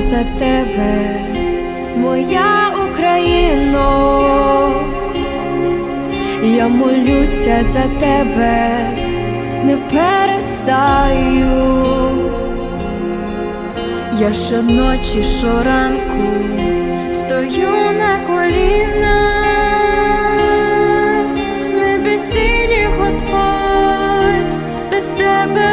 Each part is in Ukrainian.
за тебе, моя Україно, я молюся за тебе, не перестаю, я щоночі, щоранку стою на колінах, не безсилі Господь без тебе.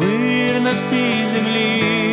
мир на всій землі.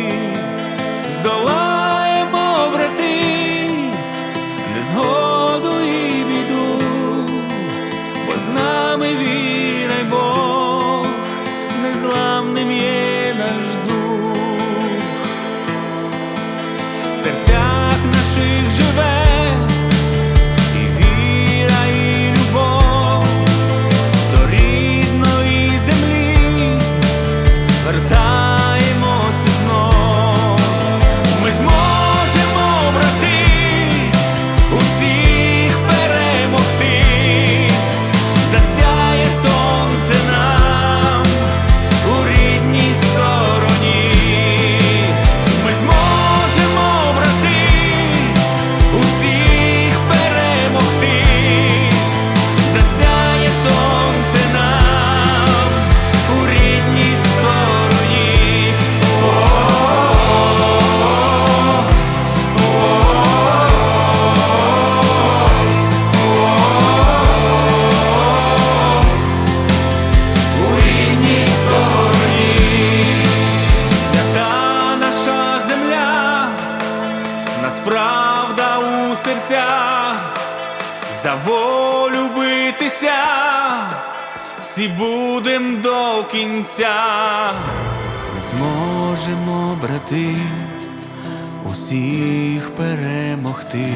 Усіх перемогти,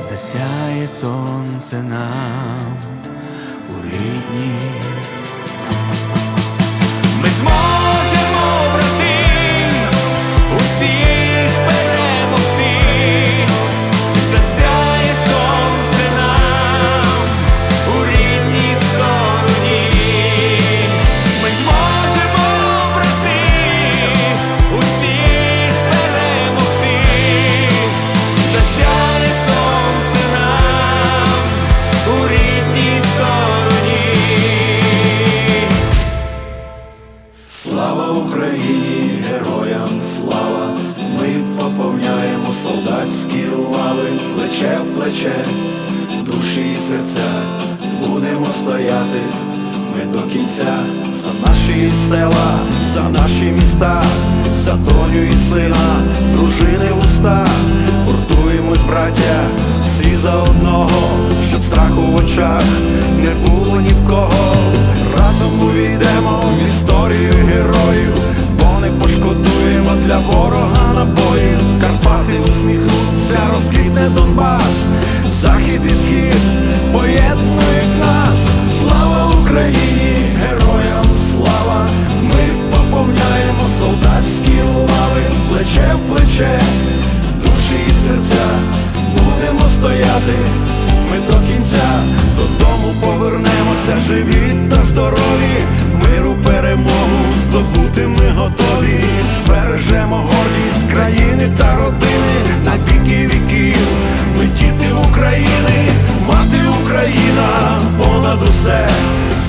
засяє сонце нам у рідні. ми зможемо, уста, гуртуємось, браття, всі за одного, щоб страху в очах не було ні в кого. Разом увійдемо в історію героїв, бо не пошкодуємо для ворога набоїв. Карпати усміхнуться, розквітне Донбас, захід і схід поєднують нас. Слава Україні, героям слава! Ми поповняємо солдатські лави, плече в плече, стояти. Ми до кінця додому повернемося живі та здорові. Миру перемогу здобути ми готові. Збережемо гордість країни та родини на віки віків. Ми діти України, мати Україна, понад усе,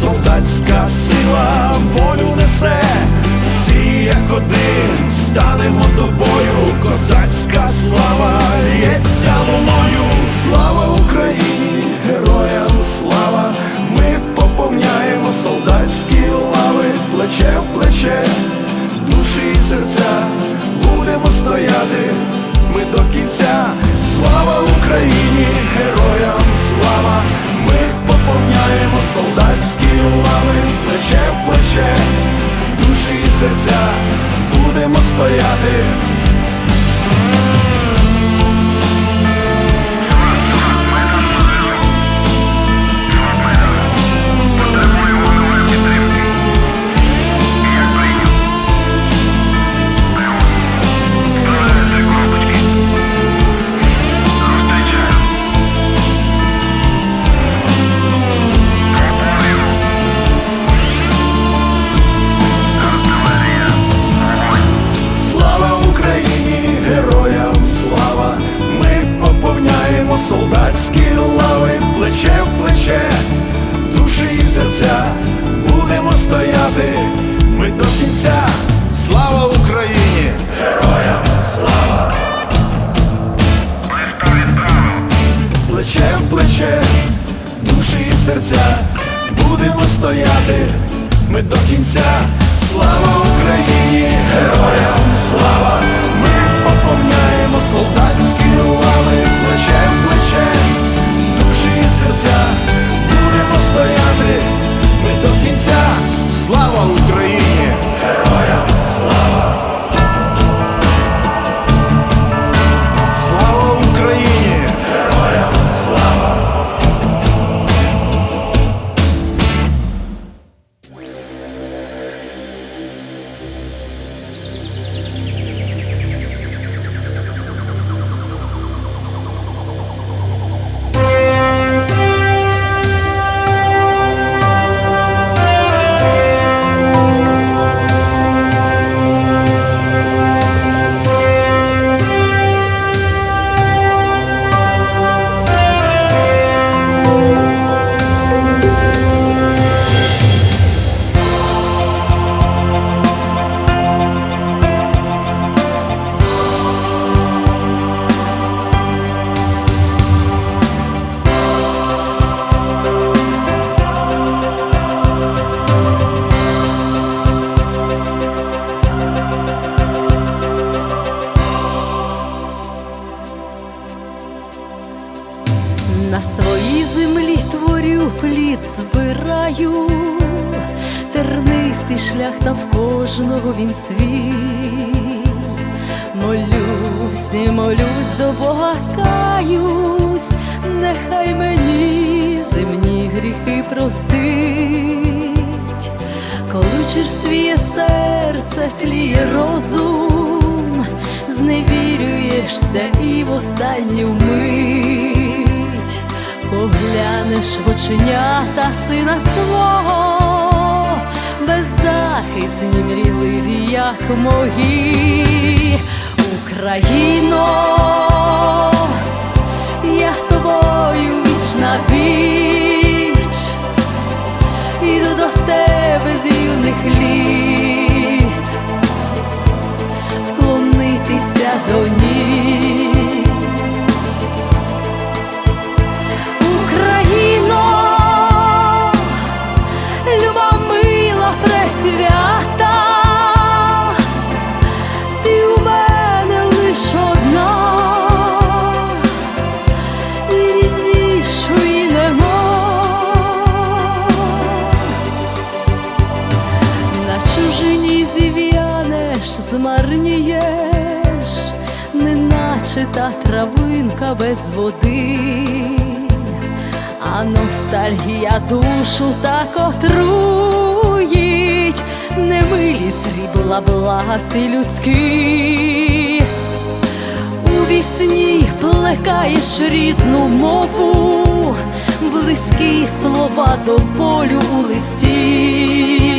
солдатська сила волю несе. Всі як один станемо до бою, козацька слава лється серця, будемо стояти ми до кінця. Слава Україні! Героям слава! Ми поповняємо солдатські черствіє серце, тліє розум, зневірюєшся і в останню мить. Поглянеш в оченята сина свого, беззахисні мрійливі, як мої, Україно, я з тобою віч на віч, іду до тебе зів'янеш, змарнієш, неначе та травинка без води, а ностальгія душу так отруїть, немилі срібла блага всі людські. У вісні плекаєш рідну мову, близькі слова до полю у листі,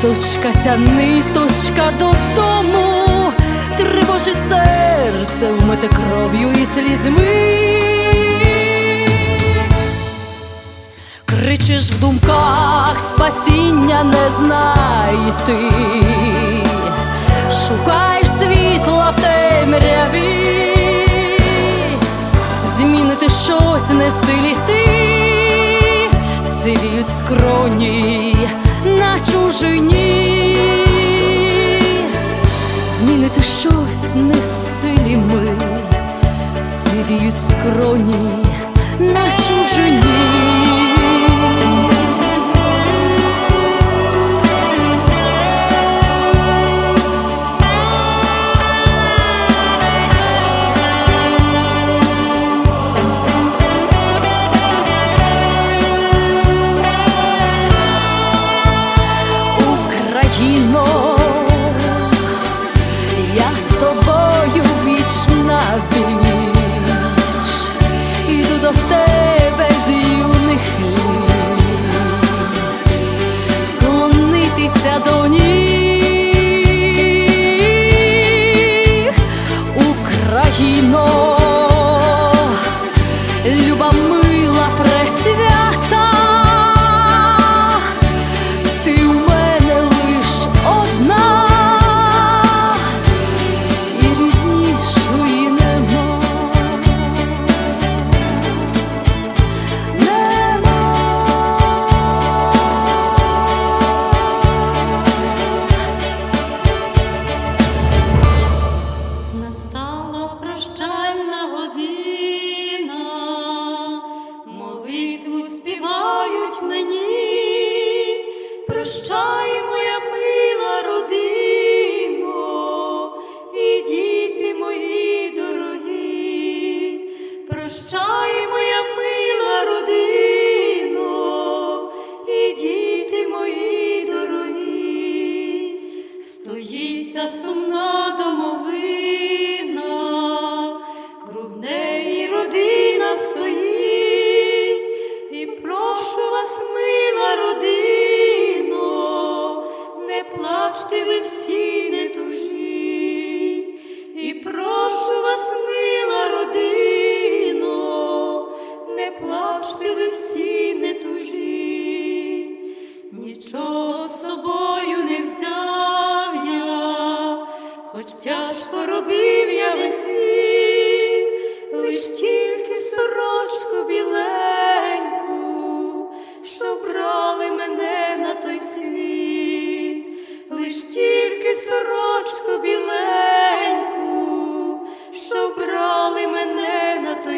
і звісточка, ця ниточка додому, тривожить серце, вмите кров'ю і слізьми. Кричиш в думках, спасіння не знайти, шукаєш світла в темряві, змінити щось не в силі ти, сивіють скроні на чужині, змінити щось не в силі ми, сивіють скроні на чужині.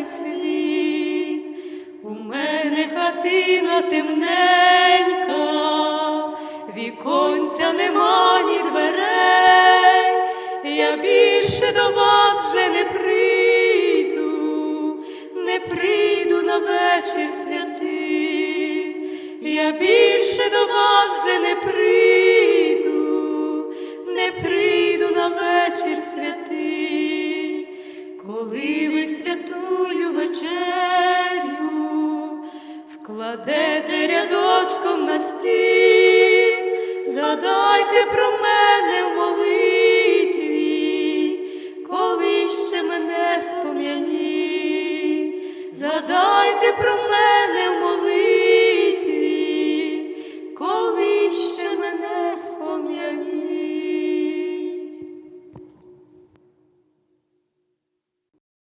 світ, у мене хатина темненька, віконця нема, ні дверей, я більше до вас вже не прийду, не прийду на вечір святий, я більше до вас вже не прийду, не прийду на вечір святий коли ви святую вечерю вкладете рядочком на стіл, згадайте про мене в молитві, коли ще мене спом'яніть, згадайте про мене в молитві.